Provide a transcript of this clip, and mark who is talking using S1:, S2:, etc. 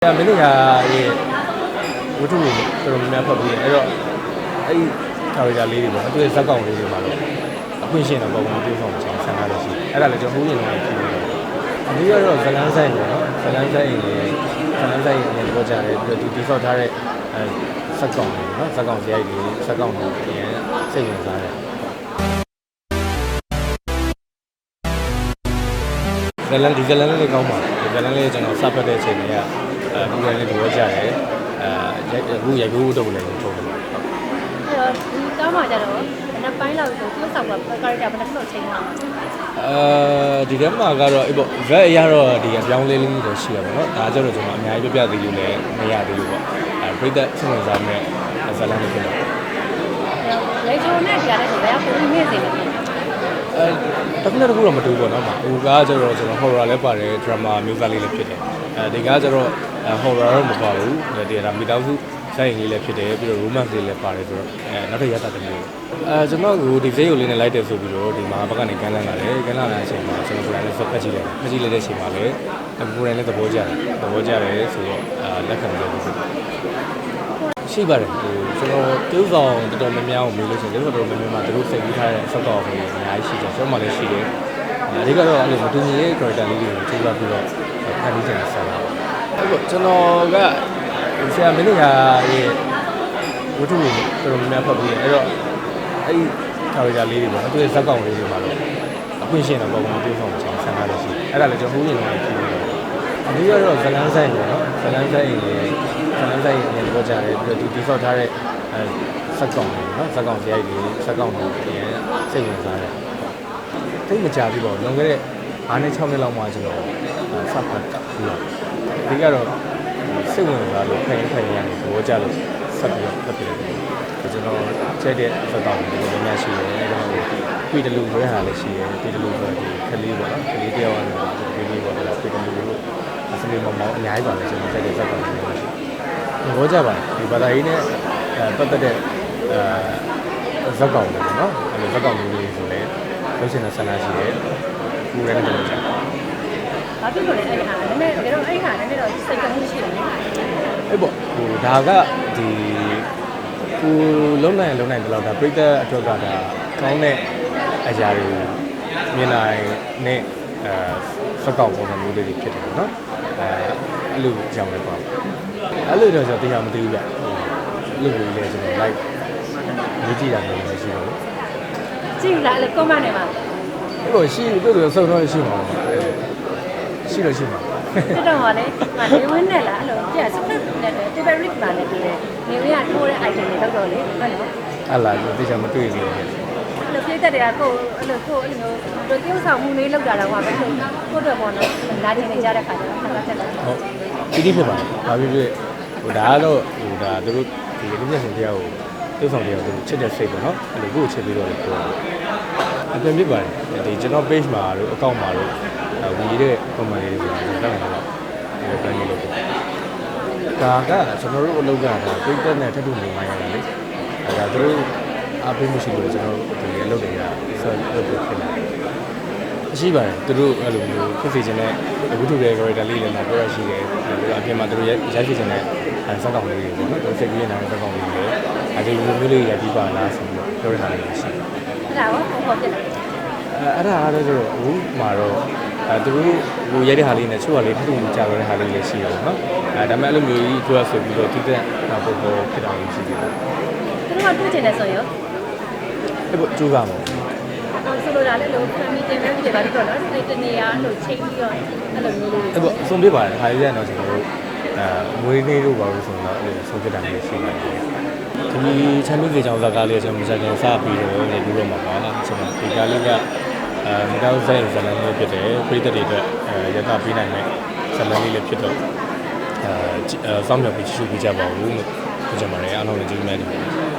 S1: ။အဲမင်းတို့ကရဲ့ဝတ္ထုတွေတော်တော်များများဖတ်ပြီးတယ်အဲ့တော့အဲ့ဒီ character လေးတွေပေါ့အတူဇက်ကောင်လေးတွေမှာတော့အခွင့်ရှင်းတော့ပုံမှန်ပြေဆုံးချင်ဆန္ဒလည်းရှိအဲ့ဒါလည်းကျွန်တော်ဟိုးနေတော့ဖြစ်နေတယ်အဓိကတော့ဇလန်းဆိုင်ပေါ့နော်ဇလန်းဆိုင်လေးဇလန်းဆိုင်အရင်တော့ကြားတယ်ပြီးတော့ဒီဒီဆော့ထားတဲ့အဲဇက်ကောင်လေးနော်ဇက်ကောင်ဇရိုက်တွေဇက်ကောင်တွေအရင်စိတ်ဝင်စားတယ်ဇလန်ဒီဇလန်လေးကောင်းပါဒီဇလန်လေးကျွန်တော်စဖတ်တဲ့အချိန်တွေက အခုလည်းဒီဝဲကြတယ်အဲအခုရိုက်ကူးတော့လည်းထုတ်တယ်
S2: အဲ့တော့ဒီကားမှာကြတော့နှစ်ပိုင်းလောက်ဆိုသူ့ဆောက်ကကာရက်တာဘယ်နှခုချိန်မှာ
S1: အဲဒီထဲမှာကတော့အေးပေါ့ vet အရတော့ဒီအပြောင်းလဲလေးလေးတော့ရှိရပါတော့ဒါကြတော့ကျွန်တော်အများကြီးပြပြသေးလို့လည်းမရသေးဘူးပေါ့အဲပြိသက်စဉ်းစားမဲ့ဇာတ်လမ်းတွေဖြစ်တော့
S2: လေဂျိုနဲ့ကြားတဲ့ဆိုဘယ်ကပုံမြင့်စေလဲ
S1: အဲတခုနဲ့တခုတော့မတူဘူးပေါ့နော်ဟိုကားကျတော့ကျွန်တော် horror လည်းပါတယ် drama မျိုးသားလေးလည်းဖြစ်တယ်အဲဒီကားကျတော့ horror တော့မပါဘူးဒီဒါမိသားစုဆိုင်ရင်လေးလည်းဖြစ်တယ်ပြီးတော့ romance လေးလည်းပါတယ်ဆိုတော့အဲနောက်ထပ်ရတာတမျိုးအဲကျွန်တော်ကဒီစိတ်ကိုလေးနဲ့လိုက်တယ်ဆိုပြီးတော့ဒီမှာဘက်ကနေကန်းလန်းလာတယ်ကန်းလန်းလာတဲ့အချိန်မှာကျွန်တော်ကိုယ်တိုင်လည်းဖတ်ကြည့်တယ်ဖတ်ကြည့်လိုက်တဲ့အချိန်မှာလည်းကိုယ်တိုင်လည်းသဘောကျတယ်သဘောကျတယ်ဆိုတော့အဲလက်ခံတယ်လို့ဆိုရှိပါတယ်ဟိုကျွန်တော်တိုးဆောင်တော်တော်များများကိုမေးလို့ရှိရင်တိုးဆောင်တော်တော်များများမှာသူတို့စိတ်ကူးထားတဲ့ဆက်တော်တွေအများကြီးရှိတယ်ကျွန်တော်မှလည်းရှိတယ်အဓိကတော့အဲ့လိုမတူညီတဲ့ character လေးတွေကိုထိသွားပြီးတော့ဖန်တီးချင်တဲ့ဆက်တာ အဲ့တော့ကျွန်တော်ကဆရာမင်းတို့ကရဲ့ဝတ္ထုတွေတော်တော်များများဖတ်ပြီးတယ်အဲ့တော့အဲ့ဒီ character လေးတွေပေါ့အတူဇက်ကောင်လေးတွေမှာတော့အခွင့်ရှင်းတော့ပုံမှန်ပြေဆုံးချင်ဆန္ဒလည်းရှိအဲ့ဒါလည်းကျွန်တော်ဟိုးနေတော့ဖြစ်နေတယ်အဓိကတော့ဇလန်းဆိုင်ပေါ့နော်ဇလန်းဆိုင်လေးဇလန်းဆိုင်အရင်တော့ကြားတယ်ပြီးတော့ဒီဒီဆော့ထားတဲ့အဲဇက်ကောင်လေးနော်ဇက်ကောင်ဇရိုက်တွေဇက်ကောင်တွေအရင်စိတ်ဝင်စားတယ်တိတ်မကြဘူးပေါ့လွန်ခဲ့တဲ့9နဲ့6နှစ်လောက်မှကျွန်တော်စဖတ်တာပြီးတော့အ ဓိကတော့စိတ်ဝင်စားလို့ခိုင်ခိုင်ရနေဘောကြလို့ဆက်ပြီးတော့ဖတ်ပြတယ်ကျွန်တော်ချက်တဲ့ဇက်ကောင်တွေလည်းများရှိတယ်ကျွန်တော်ပြည်တလူလွဲဟာလည်းရှိတယ်ပြည်တလူဆိုဒီခလေးပေါ့နော်ခလေးတယောက်ကတော့ဒီလေးပေါ့နော်ပြည်တလူလို့အစလေးမောင်မောင်အများကြီးပါလေကျွန်တော်ချက်တဲ့ဇက်ကောင်တွေလည်းရှိတယ်ဘောကြပါဒီဘာသာရေးနဲ့အဲပတ်သက်တဲ့အဲဇက်ကောင်တွေပေါ့နော်အဲဇက်ကောင်တွေဆိုလည်းလို့ရှိရင်ဆန္ဒရှိတယ်ကိုယ်လည်းကျွန်တော်ချက်
S2: ဘာဖြစ်လို့လဲအဲ့ဟာနည်းနည်းဒါတော့အဲ့ဟာနည်းနည်းတော့စိတ်ကမှုရှိတယ်
S1: အဲ့ပေါ့ဟိုဒါကဒီကိုလုံးနိုင်လုံးနိုင်တယ်လို့ဒါပြိတ္တအတွက်ကဒါကောင်းတဲ့အရာတွေမြင်နိုင်နဲ့အဲစကောက်ပုံစံမျိုးလေးတွေဖြစ်တယ်ပေါ့နော်အဲအဲ့လိုကြောင်လည်းပေါ့အဲ့လိုတော့ကျွန်တော်တရားမသိဘူးဗျဟိုအဲ့လိုကြီးလဲကျွန်တော် like မြည်ကြည့်တာမျိုးလည်းရှိတယ်
S2: ကြည့်လားအဲ့ကွန်မန့်ထဲမှာ
S1: အဲ့လိုရှိတို့တို့စုံတော့ရှိမှာပါ ရှိတော့ရှိမှာ
S2: တက်တော့ပါလေမနေဝင်းနဲ့လားအဲ့လိုပြစပစ်နဲ့တယ် favorite ပါလေပြီးတယ်နေဝင်းကထိုးတဲ့ item တွေတော့တော့လေဟုတ်နော်
S1: အဲ့လာဒီတရားမတွေ့ဘူး
S2: အဲ့လိုပြည့်တဲ့တွေကကိုအဲ့လိုကိုအဲ့လိုတို့ tiêu ဆောင်မှုလေးလောက်တာတော့ဟာပဲကိုတော့ပေါ့နော်လာတင်နေကြတဲ့ခါကျတော့ဆက်တက်တယ်
S1: ဟုတ်တိတိဖြစ်ပါတယ်။ဘာဖြစ်ဖြစ်ဟိုဒါကတော့ဟိုဒါသူတို့ဒီလူမျက်စိတရားကိုသူ့ဆောင်တရားကိုသူချစ်တဲ့စိတ်ပေါ့နော်။အဲ့လိုကိုယ်ချစ်ပြီးတော့လေပြောတယ်။အပြင်ဖြစ်ပါတယ်။ဒီကျွန်တော် page မှာတို့ account မှာတို့ ဝင်ရတဲ့ comment လေးဆိုတာကျွန်တော်တော့ဒီတိုင်းလေးလုပ်တယ်။ဒါကကျွန်တော်တို့အလုပ်ကဒါပြိတက်နဲ့ထပ်တူနေမှရတာလေ။အဲဒါသူတို့အပိမရှိလို့ကျွန်တော်တို့ဒီအလုပ်တွေကဆက်လုပ်ပြီးဖြစ်လာတယ်။ရှိပါတယ်သူတို့အဲ့လိုမျိုးဖြစ်စီခြင်းနဲ့ဝိတုရဲ့ character လေးလည်းမှာပြောရရှိတယ်ပြီးတော့အပြင်မှာသူတို့ရိုက်ရိုက်ဖြစ်ခြင်းနဲ့အဲစက်ကောင်လေးတွေပေါ့နော်သူစိတ်ကြီးနေတဲ့စက်ကောင်လေးတွေအဲဒီလိုမျိုးလေးရိုက်ပြီးပါလားဆိုပြီးပြောရတာလေးရှိတယ်
S2: အဲ့ဒါရောပုံပေါ်ပြတယ်
S1: အဲအဲ့ဒါအားလည်းဆိုတော့အခုမှာတော့အဲသူတို့ဟိုရိုက်တဲ့ဟာလေးနဲ့ချို့ဟာလေးထပ်တူကြာကြတဲ့ဟာလေးလည်းရှိတယ်ပေါ့နော်အဲဒါပေမဲ့အဲ့လိုမျိုးကြီးသူကဆိုပြီးတော့တိတက်နောက်ပေါ်ပေါ်ဖြစ်တာလေးရှိတယ်
S2: သူတို့ကတွေ့ချင်တယ်ဆိုရင်
S1: အဲ့ပေါ့ကျိုးပါမယ်
S2: ဆိုလိုတာလည်းလို့ family တင်တဲ့ပြည်ပါတော့နော်စိတ်တနေရလို့ချိန်ပြီးတော့အဲ့လိုမျိုးလေး
S1: အဲ့ပေါ့အဆုံးပြပါတယ်ခါလေးကတော့ကျွန်တော်တို့အဲမွေးနေ့တို့ပါလို့ဆိုတော့အဲ့လိုဆုံးပြတာမျိုးရှိပါတယ်ဒီချမ်းမြေကြီးကြောင်ဇာကားလေးကျွန်တော်မစကန်စပြီးတော့နေပြီးတော့မှာပါကျွန်တော်ဒီကားလေးက အဲမတောက်ဆိုင်ဇလန်လေးဖြစ်တယ်ပြည်သက်တွေအတွက်အဲရတာပေးနိုင်တဲ့ဇလန်လေးလည်းဖြစ်တော့အဲစောင့်မျှော်ပြီးချစ်ချူပေးကြပါဦးလို့ပြောချင်ပါတယ်အားလုံးလည်းကျေးဇူးများတင်ပါတယ်